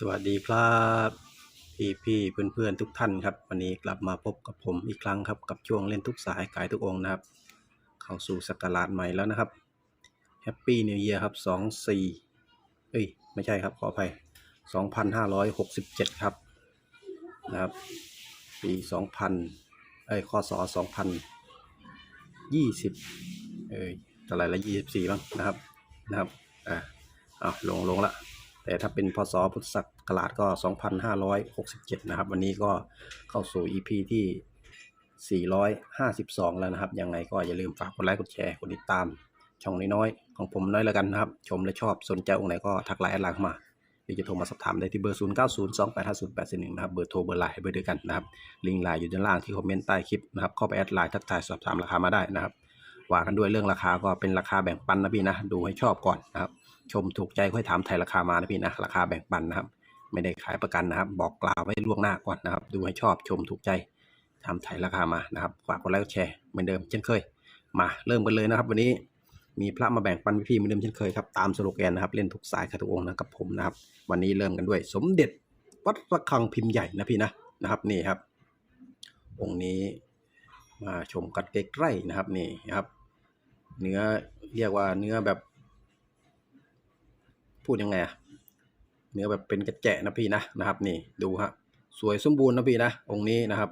สวัสดีครับพี่พี่เพื่อนเพื่อนๆทุกท่านครับ วันนี้กลับมาพบกับผมอีกครั้งครับ กับช่วงเล่นทุกสายขายทุกองนะครับ เข้าสู่ศักราชใหม่แล้วนะครับแฮปปี้นิวเ a ียครับสองสี่เอ้ย ไม่ใช่ครับขออภัยสองพันห้าร้อยหกสิบเจ็ดครับนะครับ ปีสองพันเอ้ยคศสองพันยี่สิบเอ้ยอะไรละยี่สิบสี่บ้างนะครับนะครับอ่าอะลงลงละ แต่ถ้าเป็นพศพุทธศักราชก็ 2567 นะครับ วันนี้ก็เข้าสู่ EP ที่ 452 แล้วนะครับ ยังไงก็อย่าลืมฝากกดไลค์ กดแชร์ กดติดตาม ช่องน้อยๆ ของผมน้อยแล้วกันนะครับ ชมและชอบสนใจองค์ไหนก็ทักไลน์แอดไลน์เข้ามาหรือจะโทรมาสอบถามได้ที่เบอร์ 0902850841 นะครับ เบอร์โทรเบอร์ไลน์เบอร์เดียวกันนะครับ ลิงก์ไลน์อยู่ด้านล่างที่คอมเมนต์ใต้คลิปนะครับ เข้าไปแอดไลน์ทักทายสอบถามราคามาได้นะครับว่ากันด้วยเรื่องราคาก็เป็นราคาแบ่งปันนะพี่นะ ดูให้ชอบก่อนนะครับ ชมถูกใจค่อยถามไทยราคามานะพี่นะราคาแบ่งปันนะครับ ไม่ได้ขายประกันนะครับ บอกกล่าวไว้ล่วงหน้าก่อนนะครับ ดูให้ชอบชมถูกใจถามไทยราคามานะครับฝากกดไลค์แชร์เหมือนเดิมเช่นเคย มาเริ่มกันเลยนะครับ วันนี้มีพระมาแบ่งปันพี่เหมือนเดิมเช่นเคยครับตามสโลแกนนะครับ เล่นทุกสายคาทุกองนะกับผมนะครับ วันนี้เริ่มกันด้วย สมเด็จวัดระฆังพิมพ์ใหญ่นะพี่นะนะครับนี่ครับ องค์นี้มาชมกันใกล้ๆนะครับนี่ครับ เนื้อเรียกว่าเนื้อแบบ พูดยังไงอะเนื้อแบบเป็นกระแจะนะพี่นะนะครับ นี่ดูฮะสวยสมบูรณ์นะพี่นะองค์นี้นะครับ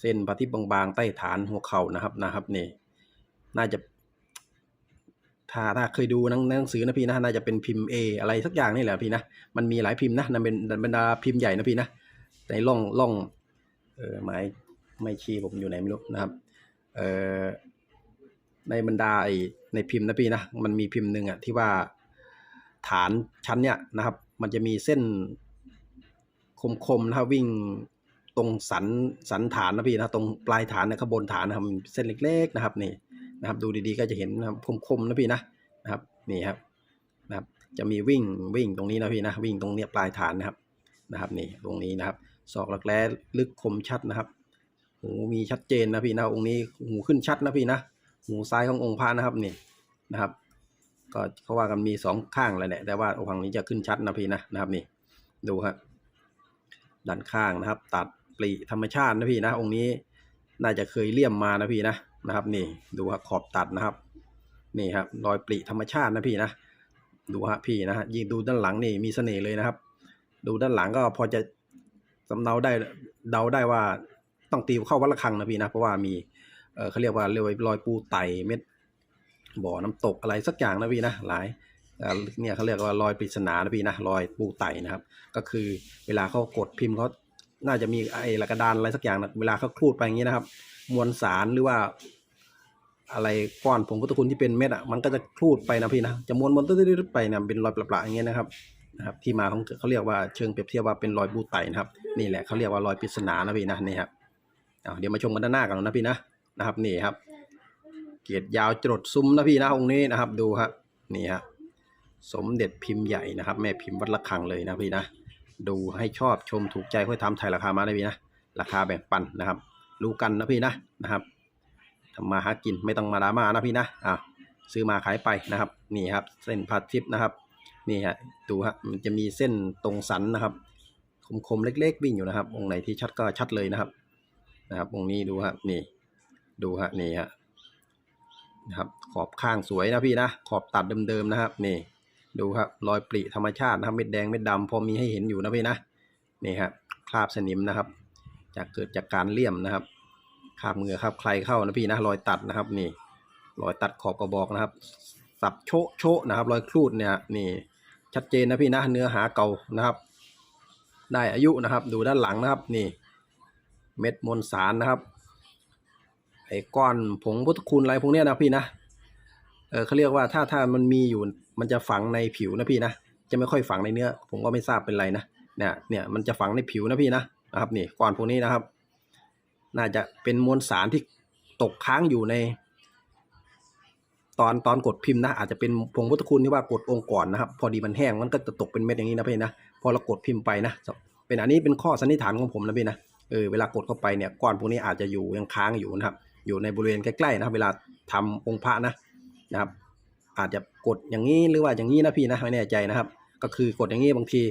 เส้นปฏิบบางๆใต้ฐานหัวเข่านะครับนะครับนี่น่าจะถ้าถ้าเคยดูหนังหนังสือนะพี่นะน่าจะเป็นพิมพ์ A อะไรสักอย่างนี่แหละพี่นะมันมีหลายพิมพ์นะนั่นเป็นบรรดาพิมพ์ใหญ่นะพี่นะในร่องร่องเออหมายไม่ชี้ผมอยู่ไหนไม่รู้นะครับเออในบรรดาไอในพิมพ์นะพี่นะมันมีพิมพ์หนึ่งอะที่ว่า ฐานชั้นเนี่ยนะครับ มันจะมีเส้นคมๆนะครับวิ่งตรงสันสันฐานนะพี่นะตรงปลายฐานนะข้างบนฐานนะครับเส้นเล็ก ๆนะครับนี่นะครับ ดูดีๆก็จะเห็นนะครับคมๆนะพี่นะนะครับนี่ครับนะครับ จะมีวิ่งวิ่งตรงนี้นะพี่นะวิ่งตรงเนี้ยปลายฐานนะครับนะครับนี่ตรงนี้นะครับศอกหลักแร้ลึกคมชัดนะครับหูมีชัดเจนนะพี่นะองค์นี้หูขึ้นชัดนะพี่นะหูซ้ายขององค์พระนะครับนี่นะครับ ก็เขาว่ากันมีสองข้างเลยแหละแต่ว่าองค์ฝั่งนี้จะขึ้นชัดนะพี่นะนะครับนี่ดูครับด้านข้างนะครับ ตัดปลีธรรมชาตินะพี่นะ องค์นี้น่าจะเคยเลี่ยมมานะพี่นะนะครับ นี่ดูครับขอบตัดนะครับ นี่ครับรอยปลีธรรมชาตินะพี่นะดูฮะพี่นะฮะยิ่งดูด้านหลังนี่มีเสน่ห์เลยนะครับ ดูด้านหลังก็พอจะสำเนาได้เดาได้ว่าต้องตีเข้าวัดระฆังนะพี่นะ เพราะว่ามีเออเขาเรียกว่าเรียกว่ารอยปูไตเม็ด บ่อน้ำตกอะไรสักอย่างนะพี่นะหลายเนี่ยเขาเรียกว่ารอยปริศนานะพี่นะรอยปูไตนะครับ ก็คือเวลาเขากดพิมพ์เขาน่าจะมีไอ้ละกระดานอะไรสักอย่างนะเวลาเขาครูดไปอย่างนี้นะครับ มวลสารหรือว่าอะไรก้อนผงพุทธคุณที่เป็นเม็ดอะมันก็จะครูดไปนะพี่นะจะม้วนม้วนตืดๆไปนะเป็นรอยประๆอย่างเงี้ยนะครับนะครับ ที่มาของเขาเรียกว่าเชิงเปรียบเทียบว่าเป็นรอยปูไตนะครับ นี่แหละเขาเรียกว่ารอยปริศนานะพี่นะนี่ครับเอาเดี๋ยวมาชมกันด้านหน้ากันนะพี่นะนะครับ นี่ครับ เกียรติยาวจรดซุ้มนะพี่นะองค์นี้นะครับ ดูฮะนี่ฮะสมเด็จพิมพ์ใหญ่นะครับ แม่พิมพ์วัดระฆังเลยนะพี่นะ ดูให้ชอบชมถูกใจค่อยทำไทยราคามาได้พี่นะ ราคาแบ่งปันนะครับ รู้กันนะพี่นะนะครับทำมาหากินไม่ต้องมาดราม่านะพี่นะอ่าซื้อมาขายไปนะครับ นี่ครับ เส้นพัดทิพย์นะครับ นี่ฮะดูฮะมันจะมีเส้นตรงสันนะครับ คมๆเล็ก ๆ วิ่งอยู่นะครับองค์ไหนที่ชัดก็ชัดเลยนะครับ นะครับองค์นี้ดูฮะนี่ ดูฮะนี่ฮะ นะครับ ขอบข้างสวยนะพี่นะ ขอบตัดเดิมๆนะครับ นี่ ดูครับ รอยปริธรรมชาตินะครับเม็ดแดงเม็ดดำพอมีให้เห็นอยู่นะพี่นะ นี่ครับคราบสนิมนะครับ จากเกิดจากการเลี่ยมนะครับคาบเหงื่อครับใครเข้านะพี่นะ รอยตัดนะครับนี่ รอยตัดขอบกระบอกนะครับ สับโชะโชะนะครับ รอยครูดเนี่ยนี่ชัดเจนนะพี่นะ เนื้อหาเก่านะครับ ได้อายุนะครับ ดูด้านหลังนะครับ นี่ เม็ดมวลสารนะครับ ไอ้ก้อนผงพุทธคุณอะไรพวกเนี้ยนะพี่นะเออเขาเรียกว่าถ้าถ้ามันมีอยู่มันจะฝังในผิวนะพี่นะจะไม่ค่อยฝังในเนื้อ ผมก็ไม่ทราบเป็นไรนะเนี่ยเนี่ยมันจะฝังในผิวนะพี่นะนะครับนี่ก้อนพวกนี้นะครับ น่าจะเป็นมวลสารที่ตกค้างอยู่ใน ตอนตอนกดพิมพ์นะ อาจจะเป็นผงพุทธคุณที่ว่ากดองค์ก่อนนะครับ พอดีมันแห้งมันก็จะตกเป็นเม็ดอย่างนี้นะพี่นะพอเรากดพิมพ์ไปนะเป็นอันนี้เป็นข้อสันนิษฐานของผมนะพี่นะเออเวลากดเข้าไปเนี่ยก้อนพวกนี้อาจจะอยู่ยังค้างอยู่นะครับ อยู่ในบริเวณใกล้ๆนะครับ เวลาทำองค์พระนะนะครับ อาจจะกดอย่างนี้หรือว่าอย่างนี้นะพี่นะไม่แน่ใจนะครับ ก็คือกดอย่างนี้บางที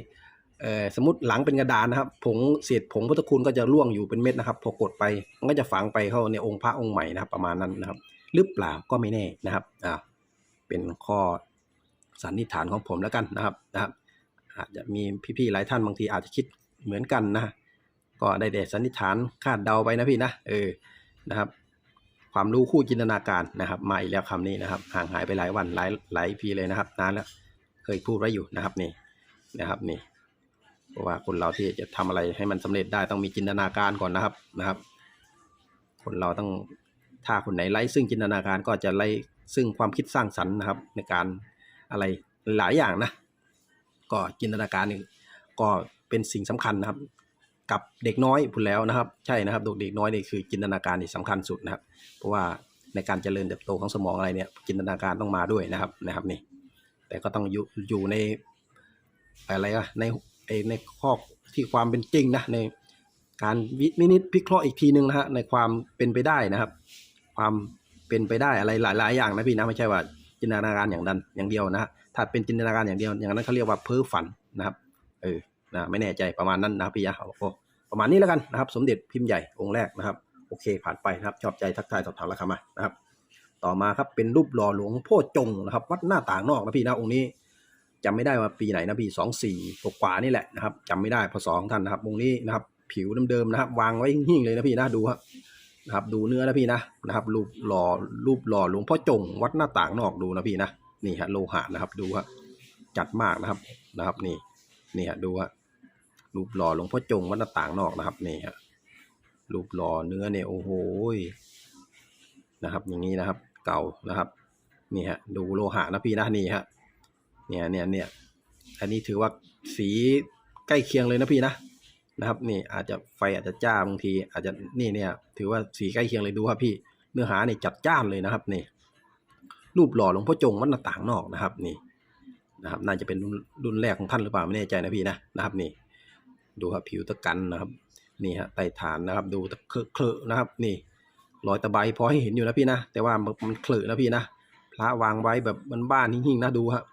สมมติหลังเป็นกระดานนะครับ ผงเศษผงพุทธคุณก็จะร่วงอยู่เป็นเม็ดนะครับ พอกดไปมันก็จะฝังไปเข้าในองค์พระองค์ใหม่นะครับ ประมาณนั้นนะครับ หรือเปล่าก็ไม่แน่นะครับอ่าเป็นข้อสันนิษฐานของผมแล้วกันนะครับนะครับ อาจจะมีพี่ๆหลายท่านบางทีอาจจะคิดเหมือนกันนะ ก็ได้แต่สันนิษฐานคาดเดาไปนะพี่นะเออนะครับ ความรู้คู่จินตนาการนะครับ มาอีกแล้วคำนี้นะครับ ห่างหายไปหลายวันหลายหลายพีเลยนะครับนานแล้วเคยพูดไว้อยู่นะครับนี่นะครับนี่เพราะว่าคนเราที่จะทำอะไรให้มันสำเร็จได้ต้องมีจินตนาการก่อนนะครับนะครับ คนเราต้องถ้าคนไหนไร้ซึ่งจินตนาการก็จะไร้ซึ่งความคิดสร้างสรรค์นะครับ ในการอะไรหลายอย่างนะ ก็จินตนาการนี่ก็เป็นสิ่งสำคัญนะครับ กับเด็กน้อยพูดแล้วนะครับ ใช่นะครับเด็กน้อยนี่คือจินตนาการที่สำคัญสุดนะครับ เพราะว่าในการเจริญเติบโตของสมองอะไรเนี่ยจินตนาการต้องมาด้วยนะครับนะครับนี่ แต่ก็ต้องอยู่อยู่ในอะไรอะในไอ้ในข้อที่ความเป็นจริงนะในการวิวินิจพิเคราะห์อีกทีนึงนะฮะในความเป็นไปได้นะครับ ความเป็นไปได้อะไรหลาย ๆ อย่างนะพี่นะไม่ใช่ว่าจินตนาการอย่างนั้นอย่างเดียวนะฮะถ้าเป็นจินตนาการอย่างเดียวอย่างนั้นเขาเรียกว่าเพ้อฝันนะครับเออ นะไม่แน่ใจประมาณนั้นนะพี่ยะโอ้ประมาณนี้แล้วกันนะครับ สมเด็จพิมพ์ใหญ่องค์แรกนะครับ โอเคผ่านไปนะครับชอบใจทักทายสอบถามราคามานะครับ ต่อมาครับเป็นรูปหล่อหลวงพ่อจงนะครับ วัดหน้าต่างนอกนะพี่นะองค์นี้จำไม่ได้ว่าปีไหนนะพี่สองสี่กว่านี่แหละนะครับจำไม่ได้พศของท่านนะครับองค์นี้นะครับ ผิวเดิมๆนะครับ วางไว้หิ้งเลยนะพี่นะดูครับนะครับดูเนื้อนะพี่นะนะครับรูปหล่อรูปหล่อหลวงพ่อจง วัดหน้าต่างนอกดูนะพี่นะนี่ฮะโลหะนะครับดูฮะจัดมากนะครับนะครับนี่นี่ฮะดูฮะ รูปหล่อหลวงพ่อจงวัดหน้าต่างนอกนะครับนี่ฮะรูปหล่อเนื้อเนี่ยโอ้โหนะครับ อย่างนี้นะครับ เก่านะครับนี่ฮะดูโลหะนะพี่นะนี่ฮะเนี่ยเนี่ยเนี่ยอันนี้ถือว่าสีใกล้เคียงเลยนะพี่นะนะครับ นี่อาจจะไฟอาจจะจ้าบางที อาจจะนี่เนี่ย ถือว่าสีใกล้เคียงเลยดูครับพี่เนื้อหาเนี่ยจัดจ้านเลยนะครับนี่รูปหล่อหลวงพ่อจงวัดหน้าต่างนอกนะครับ นี่นะครับ น่าจะเป็นรุ่นรุ่นแรกของท่านหรือเปล่าไม่แน่ใจนะพี่นะนะครับ นี่ ดูครับผิวตะกันนะครับนี่ฮะไต่ฐานนะครับ ดูเคอะเคอะนะครับ นี่รอยตะไบพอให้เห็นอยู่นะพี่นะแต่ว่ามันเคลอะนะพี่นะพระวางไว้แบบบ้านๆหิ่งๆนะดูฮะ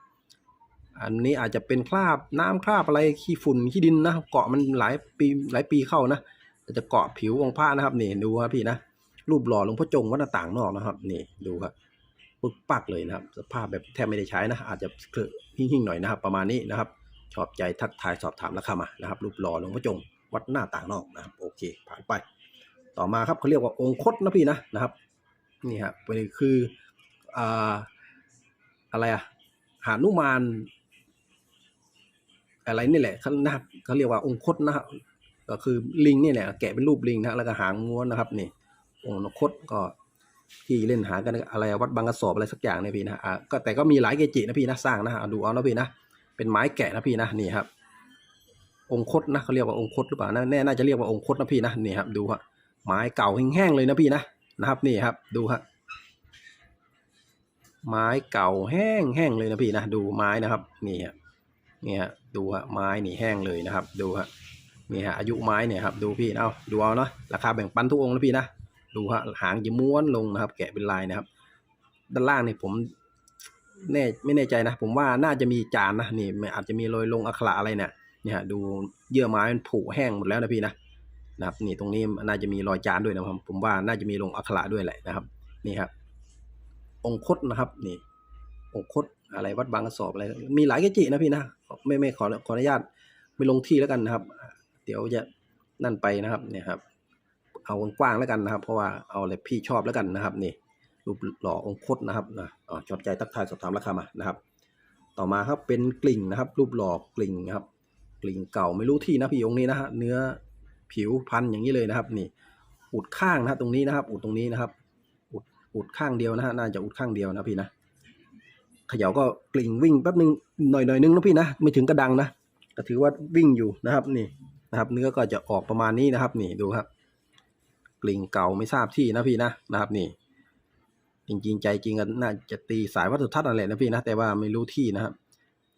อันนี้อาจจะเป็นคราบน้ำคราบอะไรขี้ฝุ่นขี้ดินนะเกาะมันหลายปีหลายปีเข้านะจะเกาะผิวองค์พระนะครับนี่ดูครับพี่นะรูปหล่อหลวงพ่อจงวัดหน้าต่างนอกนะครับ นี่ดูครับปึกปักเลยนะครับ สภาพแบบแทบไม่ได้ใช้นะอาจจะเคลอะหิ่งๆหน่อยนะครับ ประมาณนี้นะครับ ชอบใจทักทายสอบถามราคามานะครับ รูปหล่อหลวงพ่อจงวัดหน้าต่างนอกนะครับโอเคผ่านไป ต่อมาครับเขาเรียกว่าองคตนะพี่นะนะครับนี่ฮะเป็นคืออ่าอะไรอะหานุมานอะไรนี่แหละเขานะครับเขาเรียกว่าองคตนะครับก็คือลิงนี่แหละแกะเป็นรูปลิงนะแล้วก็หางม้วนนะครับนี่องคตก็ที่เล่นหากันอะไรวัดบางกระสอบอะไรสักอย่างเนี่ยพี่นะอ่าก็แต่ก็มีหลายเกจินะพี่นะสร้างนะอะดูเอานะพี่นะ เป็นไม้แกะนะพี่นะนี่ครับ องคตนะเขาเรียกว่าองคตหรือเปล่าแน่น่าจะเรียกว่าองคตนะพี่นะนี่ครับดูฮะไม้เก่าแห้งๆเลยนะพี่นะนะครับนี่ครับ ดูฮะไม้เก่าแห้งแห้งเลยนะพี่นะดูไม้นะครับนี่ฮะนี่ฮะดูฮะไม้นี่แห้งเลยนะครับ ดูฮะนี่ฮะอายุไม้เนี่ยครับดูพี่เอาดูเอาเนาะราคาแบ่งปันทุกองนะพี่นะดูฮะหางจะม้วนลงนะครับ แกะเป็นลายนะครับ ด้านล่างนี่ผม แน่ไม่แน่ใจนะ ผมว่าน่าจะมีจานนะนี่อาจจะมีรอยลงอักขระอะไรเนี่ยเนี่ยฮะดูเยื่อไม้มันผุแห้งหมดแล้วนะพี่นะนะครับนี่ตรงนี้น่าจะมีรอยจานด้วยนะครับ ผมว่าน่าจะมีลงอักขระด้วยแหละนะครับ นี่ครับองคตนะครับ นี่ องคตอะไรวัดบางกระสอบอะไรมีหลายเกจินะพี่นะไม่ไม่ขอขออนุญาตไม่ลงที่แล้วกันนะครับ เดี๋ยวจะนั่นไปนะครับเนี่ยครับ เอากว้างแล้วกันนะครับ เพราะว่าเอาอะไรพี่ชอบแล้วกันนะครับ นี่ รูปหล่อองคตนะครับนะชอบใจทักทายสอบถามราคามานะครับ ต่อมาครับเป็นกลิ่งนะครับ รูปหล่อกลิ่งนะครับ กลิ่งเก่าไม่รู้ที่นะพี่องค์นี้นะฮะเนื้อผิวพันอย่างนี้เลยนะครับ นี่ อุดข้างนะฮะตรงนี้นะครับ อุดตรงนี้นะครับ อุดอุดข้างเดียวนะฮะน่าจะอุดข้างเดียวนะพี่นะเขย่าก็กลิ่งวิ่งแป๊บนึงหน่อยหน่อยนึงนะพี่นะไม่ถึงกระดังนะก็ถือว่าวิ่งอยู่นะครับนี่นะครับ เนื้อก็จะออกประมาณนี้นะครับ นี่ดูครับ กลิ่งเก่าไม่ทราบที่นะพี่นะนะครับ นี่ จริงๆ ใจจริงก็น่าจะตีสายวัตถุทัศน์นั่นะนะพี่นะแต่ว่าไม่รู้ที่นะครับ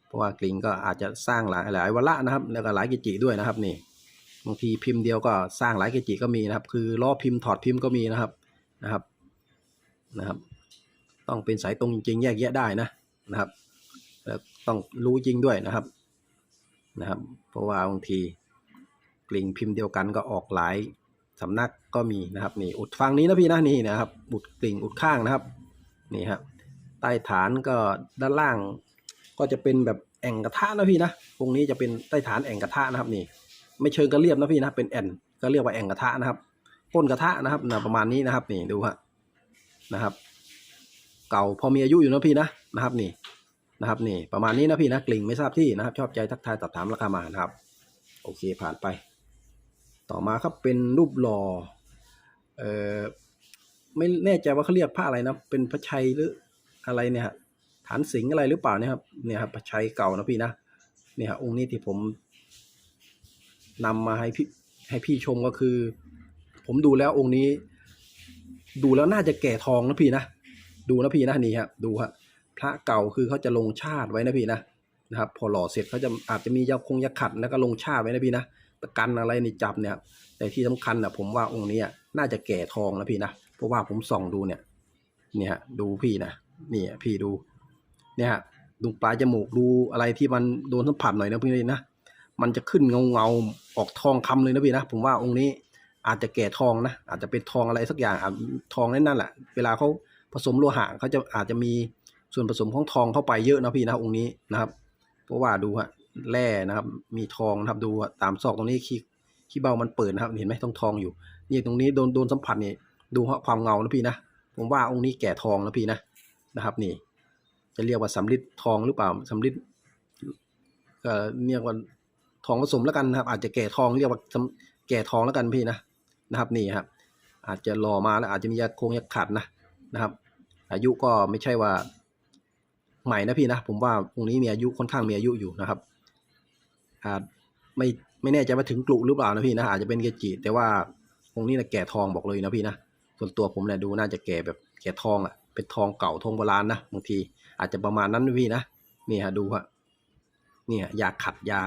เพราะว่ากลิงก็อาจจะสร้างหลายหลายวาระนะครับ แล้วก็หลายกิจิด้วยนะครับนี่บางทีพิมพ์เดียวก็สร้างหลายกิจิก็มีนะครับ คือล้อพิมพ์ถอดพิมพ์ก็มีนะครับนะครับนะครับ ต้องเป็นสายตรงจริง ๆ แยกแยะได้นะนะครับ แล้วต้องรู้จริงด้วยนะครับนะครับ เพราะว่าบางทีกลิ่งพิมพ์เดียวกันก็ออกหลาย สำนักก็มีนะครับนี่อุดฟังนี้นะพี่นะนี่นะครับอุดกลิ่งอุดข้างนะครับนี่ครับใต้ฐานก็ด้านล่าง ก็จะเป็นแบบแอ่งกระทะนะพี่นะตรงนี้จะเป็นใต้ฐานแอ่งกระทะนะครับนี่ ไม่เชิงกระเรียบนะพี่นะเป็นแอ่นก็เรียกว่าแอ่งกระทะนะครับก้นกระทะนะครับนะประมาณนี้นะครับนี่ดูฮะนะครับ เก่าพอมีอายุอยู่นะพี่นะนะครับนี่นะครับนี่ประมาณนี้นะพี่นะกลิ่งไม่ทราบที่นะครับ ชอบใจทักทายสอบถามราคามานะครับ โอเคผ่านไป ต่อมาครับเป็นรูปหล่อเอ่อไม่แน่ใจว่าเขาเรียกผ้าอะไรนะเป็นพระชัยหรืออะไรเนี่ยฐานสิงอะไรหรือเปล่าเนี่ยครับเนี่ยครับพระชัยเก่านะพี่นะเนี่ยองค์นี้ที่ผมนำมาให้พี่ให้พี่ชมก็คือ ผมดูแล้วองค์นี้ ดูแล้วน่าจะแก่ทองนะพี่นะดูนะพี่นะนี่ครับดูฮะพระเก่าคือเขาจะลงชาติไว้นะพี่นะนะครับ พอหล่อเสร็จเขาจะอาจจะมียาคงยาขัดแล้วก็ลงชาติไว้นะพี่นะ ตะกันอะไรนี่จับเนี่ย แต่ที่สำคัญนะผมว่าองค์นี้น่าจะแก่ทองนะพี่นะเพราะว่าผมส่องดูเนี่ย เนี่ยฮะดูพี่นะนี่พี่ดู เนี่ยฮะดูปลายจมูกดูอะไรที่มันโดนสัมผัสหน่อยนะพี่นะมันจะขึ้นเงาเงาๆออกทองคำเลยนะพี่นะผมว่าองค์นี้อาจจะแก่ทองนะอาจจะเป็นทองอะไรสักอย่างอาจทองนั่นนั่นแหละเวลาเขาผสมโลหะเขาจะอาจจะมีส่วนผสมของทองเข้าไปเยอะนะพี่นะองค์นี้นะครับ เพราะว่าดูฮะ แร่นะครับ มีทองนะครับ ดูตามซอกตรงนี้ขี้ขี้เบามันเปิดนะครับ เห็นไหมต้องทองอยู่ นี่ตรงนี้โดนโดนสัมผัสนี่ดูความเงานะพี่นะผมว่าองค์นี้แก่ทองนะพี่นะนะครับ นี่ จะเรียกว่าสำริดทองหรือเปล่าสำริดก็เรียกว่าทองผสมแล้วกันนะครับ อาจจะแก่ทองเรียกว่าสำแก่ทองแล้วกันพี่นะนะครับ นี่ครับ อาจจะรอมาแล้วอาจจะมียาโคงยาขัดนะนะครับ อายุก็ไม่ใช่ว่าใหม่นะพี่นะ ผมว่าองค์นี้มีอายุค่อนข้างมีอายุอยู่นะครับ อาจไม่ไม่แน่ใจว่าถึงกลุหรือเปล่านะพี่นะอาจจะเป็นเกจิ แต่ว่าองค์นี้นะแก่ทองบอกเลยนะพี่นะส่วนตัวผมเนี่ยดูน่าจะแก่แบบแก่ทองอะ เป็นทองเก่าทองโบราณนะบางทีอาจจะประมาณนั้นนะพี่นะนี่ฮะดูฮะนี่ยยาขัดยา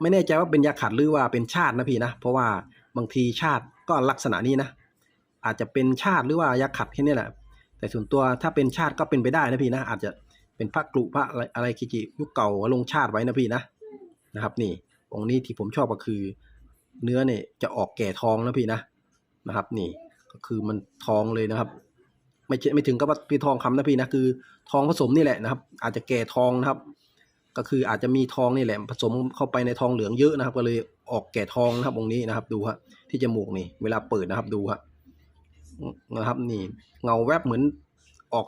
ไม่แน่ใจว่าเป็นยาขัดหรือว่าเป็นชาตินะพี่นะเพราะว่าบางทีชาติก็ลักษณะนี้นะอาจจะเป็นชาติหรือว่ายาขัดแค่นี้แหละ แต่ส่วนตัวถ้าเป็นชาติก็เป็นไปได้นะพี่นะอาจจะเป็นพระกรุพระอะไรอะไรคิจิยุคเก่าลงชาติไว้นะพี่นะ นะครับนี่องค์นี้ที่ผมชอบก็คือ เนื้อเนี่ยจะออกแก่ทองนะพี่นะนะครับ นี่ก็คือมันทองเลยนะครับ ไม่ใช่ไม่ถึงกับว่าเป็นทองคำนะพี่นะคือ ทองผสมนี่แหละนะครับ อาจจะแก่ทองนะครับ ก็คืออาจจะมีทองนี่แหละ ผสมเข้าไปในทองเหลืองเยอะนะครับ ก็เลยออกแก่ทองนะครับองค์นี้นะครับ ดูฮะที่จมูกนี่ เวลาเปิดนะครับดูฮะนะครับ นี่เงาแวบเหมือนออก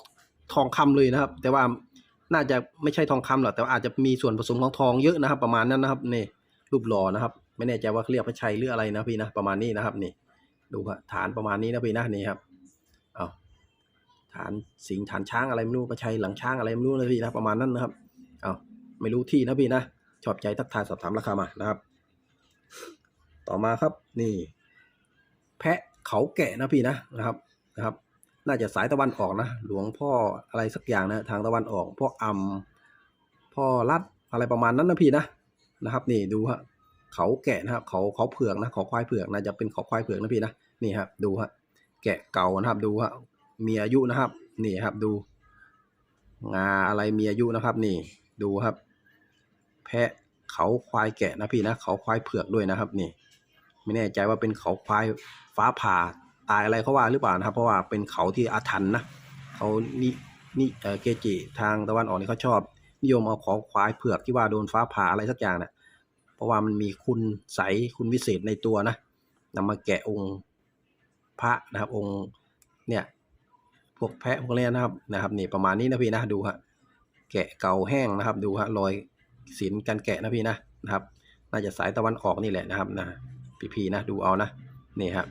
ทองคำเลยนะครับ แต่ว่า น่าจะไม่ใช่ทองคำหรอกแต่ว่าอาจจะมีส่วนผสมของทองเยอะนะครับ ประมาณนั้นนะครับนี่รูปหล่อนะครับ ไม่แน่ใจว่าเรียกพระชัยหรืออะไรนะพี่นะประมาณนี้นะครับนี่ดูฮะฐานประมาณนี้นะพี่นะนี่ครับเอาฐานสิงฐานช้างอะไรไม่รู้พระชัยหลังช้างอะไรไม่รู้นะพี่นะประมาณนั้นนะครับเอาไม่รู้ที่นะพี่นะชอบใจทักทายสอบถามราคามานะครับ ต่อมาครับนี่ แพะเขาแกะนะพี่นะนะครับนะครับ น่าจะสายตะวันออกนะ หลวงพ่ออะไรสักอย่างนะ ทางตะวันออก พ่ออำพ่อรัดอะไรประมาณนั้นนะพี่นะนะครับ นี่ดูฮะเขาแกะนะครับเขาเขาเผือกนะเขาควายเผือกนะจะเป็นเขาควายเผือกนะพี่นะนี่ครับดูฮะแกะเก่านะครับ ดูฮะมีอายุนะครับ นี่ครับดู งาอะไรมีอายุนะครับ นี่ดูครับ แพะเขาควายแกะนะพี่นะเขาควายเผือกด้วยนะครับ นี่ ไม่แน่ใจว่าเป็นเขาควายฟ้าผ่า ตายอะไรเขาว่าหรือเปล่านะครับ เพราะว่าเป็นเขาที่อาถรรพ์นะเขานี่นี่เออเกจิทางตะวันออกนี่เขาชอบ นิยมเอาของควายเผือกที่ว่าโดนฟ้าผ่าอะไรสักอย่างนะเพราะว่ามันมีคุณใสคุณวิเศษในตัวนะนำมาแกะองค์พระนะครับ องค์เนี่ยพวกแพะพวกนี้นะครับนะครับนี่ประมาณนี้นะพี่นะดูฮะแกะเก่าแห้งนะครับ ดูฮะรอยศิลการแกะนะพี่นะนะครับ น่าจะสายตะวันออกนี่แหละนะครับนะพี่ๆนะดูเอานะนี่ครับ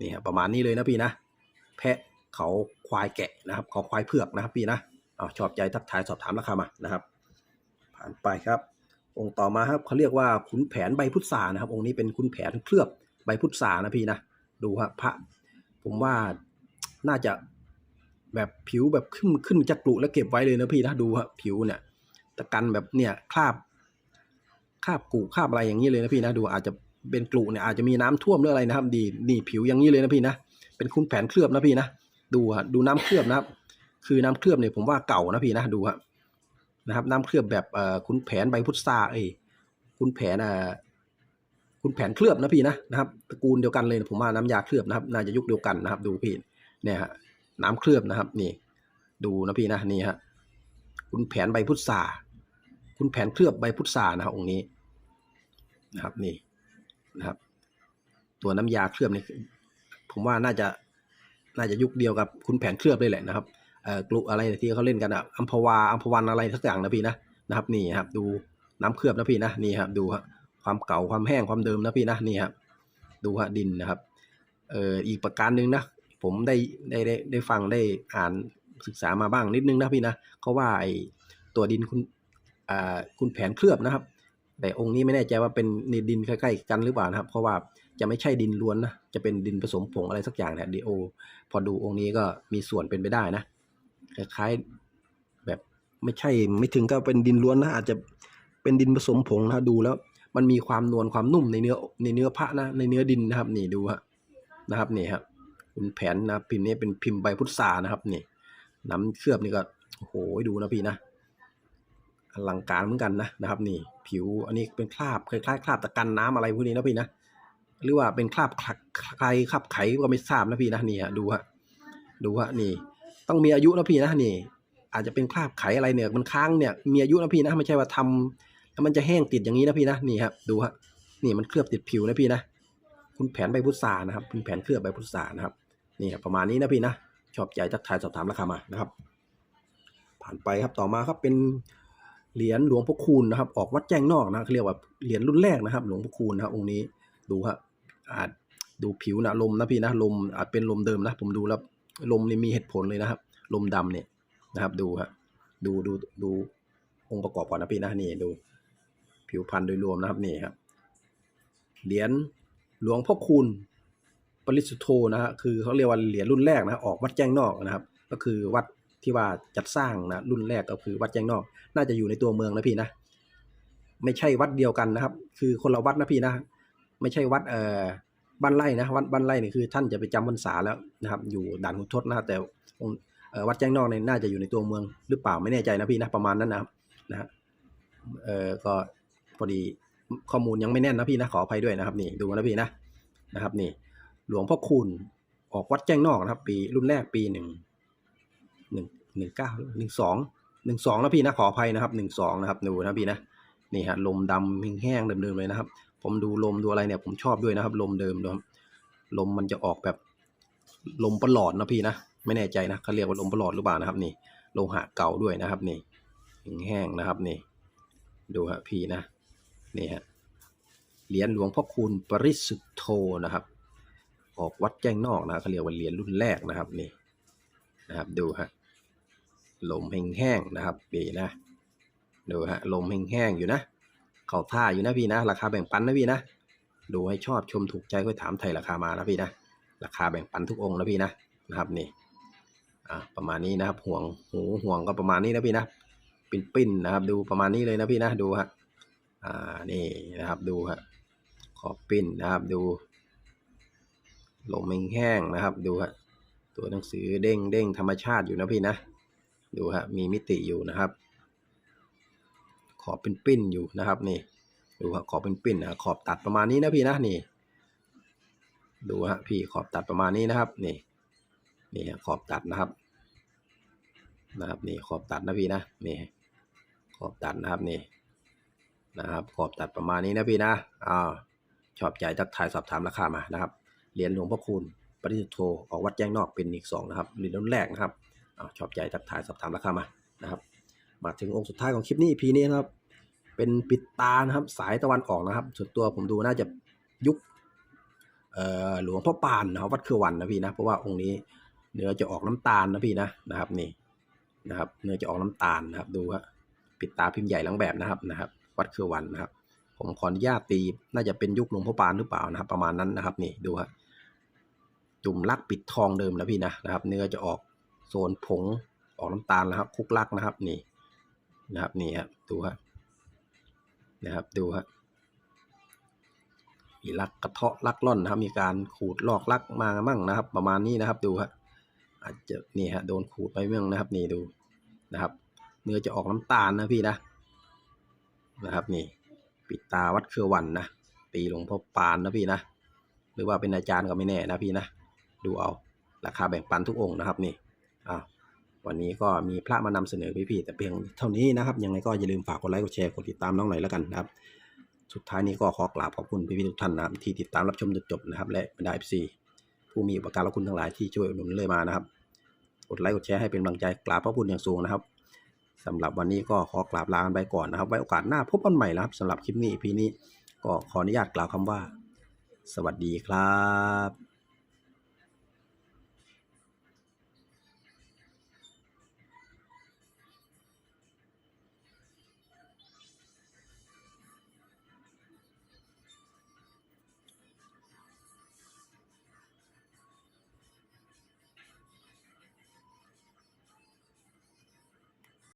นี่ครับประมาณนี้เลยนะพี่นะ แพะเขาควายแกะนะครับเขาควายเผือกนะครับพี่นะเอาชอบใจทักทายสอบถามราคามานะครับ ผ่านไปครับ องค์ต่อมาครับเขาเรียกว่าขุนแผนใบพุทรานะครับ องค์นี้เป็นขุนแผนเคลือบใบพุทรานะพี่นะดูครับพระผมว่าน่าจะแบบผิวแบบขึ้นขึ้นจากกรุแล้วเก็บไว้เลยนะพี่นะดูครับผิวเนี่ยตะกันแบบเนี่ยคราบคราบกูคราบอะไรอย่างนี้เลยนะพี่นะดูอาจจะ เป็นกลุเนี่ยอาจจะมีน้ำท่วมหรืออะไรนะครับ ดีนี่ผิวอย่างนี้เลยนะพี่นะเป็นคุณแผนเคลือบนะพี่นะดูฮะดูน้ำเคลือบนะครับ คือน้ำเคลือบเนี่ยผมว่าเก่านะพี่นะดูฮะนะครับ น้ำเคลือบแบบเอ่อคุณแผนใบพุทราเอ้คุณแผนอ่อคุณแผนเคลือบนะพี่นะนะครับตระกูลเดียวกันเลยผมว่าน้ำยาเคลือบนะครับ น่าจะยุคเดียวกันนะครับ ดูพี่เนี่ยฮะน้ำเคลือบนะครับ นี่ ดูนะพี่นะนี่ฮะคุณแผนใบพุทราคุณแผนเคลือบใบพุทรานะครับองค์นี้นะครับ นี่ นะครับ ตัวน้ำยาเคลือบนี่ผมว่าน่าจะน่าจะยุคเดียวกับคุณแผนเคลือบเลยแหละนะครับเอ่อกลุอะไรที่เขาเล่นกันอะอัมพวาอัมพวันอะไรสักอย่างนะพี่นะนะครับ นี่ครับ ดูน้ำเคลือบนะพี่นะนี่ครับ ดูฮะความเก่าความแห้งความเดิมนะพี่นะนี่ครับดูฮะดินนะครับเอ่ออีกประการหนึ่งนะผมได้ได้ได้ได้ฟังได้อ่านศึกษามาบ้างนิดนึงนะพี่นะเขาว่าไอตัวดินคุณอ่าคุณแผนเคลือบนะครับ แต่องค์นี้ไม่แน่ใจว่าเป็นในดินใกล้ๆกันหรือเปล่านะครับ เพราะว่าจะไม่ใช่ดินล้วนนะจะเป็นดินผสมผงอะไรสักอย่างเนี่ยดีโอ พอดูองค์นี้ก็มีส่วนเป็นไปได้นะคล้ายๆแบบไม่ใช่ไม่ถึงก็เป็นดินล้วนนะอาจจะเป็นดินผสมผงนะดูแล้ว มันมีความนวลความนุ่มในเนื้อในเนื้อพระนะในเนื้อดินนะครับ นี่ดูฮะนะครับนี่ครับคุณแผนนะพิมพ์นี้เป็นพิมพ์ใบพุทรานะครับนี่น้ำเคลือบนี่ก็โอ้โหดูนะพี่นะ อลังการเหมือนกันนะนะครับ นี่ผิวอันนี้เป็นคราบคล้ายๆคราบตะกันน้ำอะไรพวกนี้นะพี่นะหรือว่าเป็นคราบใครคราบไขก็ไม่ทราบนะพี่นะนี่ดูฮะดูฮะนี่ ต้องมีอายุนะพี่นะนี่ อาจจะเป็นคราบไขอะไรเนี่ยมันค้างเนี่ยมีอายุนะพี่นะไม่ใช่ว่าทำแล้วมันจะแห้งติดอย่างนี้นะพี่นะนี่ครับดูฮะนี่มันเคลือบติดผิวนะพี่นะคุณแผนใบพุทรานะครับคุณแผนเคลือบใบพุทรานะครับนี่ครับประมาณนี้นะพี่นะชอบใจทักทายสอบถามราคามานะครับ ผ่านไปครับต่อมาครับเป็น เหรียญหลวงพ่อคูณนะครับ ออกวัดแจ้งนอกนะเขาเรียกว่าเหรียญรุ่นแรกนะครับ หลวงพ่อคูณนะองค์นี้ดูฮะอาจดูผิวนะลมนะพี่นะลมอาจเป็นลมเดิมนะผมดูแล้วลมนี่มีเหตุผลเลยนะครับ ลมดำเนี่ยนะครับ ดูฮะดูดูดูองค์ประกอบก่อนนะพี่นะนี่ดู ผิวพรรณโดยรวมนะครับนี่ครับเหรียญหลวงพ่อคูณปริสุทโธนะฮะคือเขาเรียกว่าเหรียญรุ่นแรกนะออกวัดแจ้งนอกนะครับ ก็คือวัด ที่ว่าจัดสร้างนะรุ่นแรกก็คือวัดแจ้งนอก น่าจะอยู่ในตัวเมืองนะพี่นะ ไม่ใช่วัดเดียวกันนะครับ คือคนละวัดนะพี่นะ ไม่ใช่วัดเอ่อบ้านไร่นะวัดบ้านไร่นี่คือ ท่านจะไปจำพรรษาแล้วนะครับ อยู่ด่านขุนทดนะครับแต่วัดแจ้งนอกเนี่ยน่าจะอยู่ในตัวเมืองหรือเปล่าไม่แน่ใจนะพี่นะประมาณนั้นนะครับนะฮะเอ่อก็พอดีข้อมูลยังไม่แน่นนะพี่นะขออภัยด้วยนะครับนี่ดูนะพี่นะนะครับนี่ หลวงพ่อคูณออกวัดแจ้งนอกนะครับ ปีรุ่นแรกปีหนึ่ง หนึ่งหนึ่งเก้าหนึ่งสองหนึ่งสองนะพี่นะขออภัยนะครับหนึ่งสองนะครับดูนะพี่นะนี่ฮะลมดำแห้งเดิมๆเลยนะครับ ผมดูลมดูอะไรเนี่ยผมชอบด้วยนะครับ ลมเดิมนะครับลมมันจะออกแบบลมประหลอดนะพี่นะไม่แน่ใจนะเขาเรียกว่าลมประหลอดหรือเปล่านะครับ นี่โลหะเก่าด้วยนะครับนี่แห้งนะครับนี่ ดูฮะพี่นะนี่ฮะเหรียญหลวงพ่อคูณปริสุทธโธนะครับ ออกวัดแจ้งนอกนะเขาเรียกว่าเหรียญรุ่นแรกนะครับนี่นะครับดูฮะ ลมแห้งๆนะครับพี่นะดูฮะลมแห้งๆอยู่นะ เข้าท่าอยู่นะพี่นะ ราคาแบ่งปันนะพี่นะ ดูให้ชอบชมถูกใจก็ถามไทยราคามานะพี่นะ ราคาแบ่งปันทุกองนะพี่นะนะครับนี่อ่าประมาณนี้นะครับห่วงหูห่วงก็ประมาณนี้นะพี่นะปิ้นปิ้นนะครับ ดูประมาณนี้เลยนะพี่นะดูฮะอ่านี่นะครับดูฮะขอบปิ้นนะครับดูลมแห้งๆนะครับ ดูฮะตัวหนังสือเด้งเด้งธรรมชาติอยู่นะพี่นะ ดูฮะมีมิติอยู่นะครับ ขอบเป็นปิ้นอยู่นะครับนี่ดูฮะขอบเป็นปิ้นนะขอบตัดประมาณนี้นะพี่นะนี่ ดูฮะพี่ขอบตัดประมาณนี้นะครับนี่นี่ฮะขอบตัดนะครับนะครับนี่ขอบตัดนะพี่นะนี่ขอบตัดนะครับนี่นะครับ ขอบตัดประมาณนี้นะพี่นะอ้าวชอบใจทักทายสอบถามราคามานะครับเหรียญหลวงพ่อคูณปริสุทธโธออกวัดแจ้งนอกเป็นอีกสองนะครับเหรียญรุ่นแรกนะครับ ชอบใจทักทายสอบถามราคามานะครับมาถึงองค์สุดท้ายของคลิปนี้ EP นี้นะครับ เป็นปิดตานะครับ สายตะวันออกนะครับ ส่วนตัวผมดูน่าจะยุคเอ่อหลวงพ่อปานนะครับวัดเครือวันนะพี่นะเพราะว่าองค์นี้เนื้อจะออกน้ำตาลนะพี่นะนะครับนี่นะครับ เนื้อจะออกน้ำตาลนะครับ ดูฮะปิดตาพิมพ์ใหญ่หลังแบบนะครับนะครับ วัดเครือวันนะครับ ผมขออนุญาตตีน่าจะเป็นยุคหลวงพ่อปานหรือเปล่านะครับ ประมาณนั้นนะครับ นี่ดูฮะจุ่มลักปิดทองเดิมนะพี่นะนะครับ เนื้อจะออก โซนผงออกน้ำตาลนะครับคุกลักนะครับนี่นะครับนี่ครับดูฮะนะครับดูฮะมีลักกระเทาะลักล่อนนะครับมีการขูดลอกลักมามั่งนะครับ ประมาณนี้นะครับดูฮะอาจจะนี่ฮะโดนขูดไปเมื่องนะครับนี่ดูนะครับเนื้อจะออกน้ำตาลนะพี่นะนะครับนี่ปิดตาวัดเครือวันนะตีหลวงพ่อปานนะพี่นะ หรือว่าเป็นอาจารย์ก็ไม่แน่นะพี่นะ ดูเอาราคาแบ่งปันทุกองค์นะครับนี่ อ้าววันนี้ก็มีพระมานำเสนอพี่ๆแต่เพียงเท่านี้นะครับ ยังไงก็อย่าลืมฝากกดไลค์กดแชร์กดติดตามน้องหน่อยแล้วกันนะครับ สุดท้ายนี้ก็ขอกราบขอบคุณพี่ๆทุกท่านนะครับที่ติดตามรับชมจนจบนะครับ และบรรดา FC ผู้มีอุปการะคุณทั้งหลายที่ช่วยอุดหนุนเลยมานะครับกดไลค์กดแชร์ให้เป็นกำลังใจกราบพระคุณอย่างสูงนะครับสำหรับวันนี้ก็ขอกราบลาไปก่อนนะครับ ไว้โอกาสหน้าพบกันใหม่นะครับสำหรับคลิปนี้พีนี้ก็ขออนุญาตกล่าวคำว่า สวัสดีครับ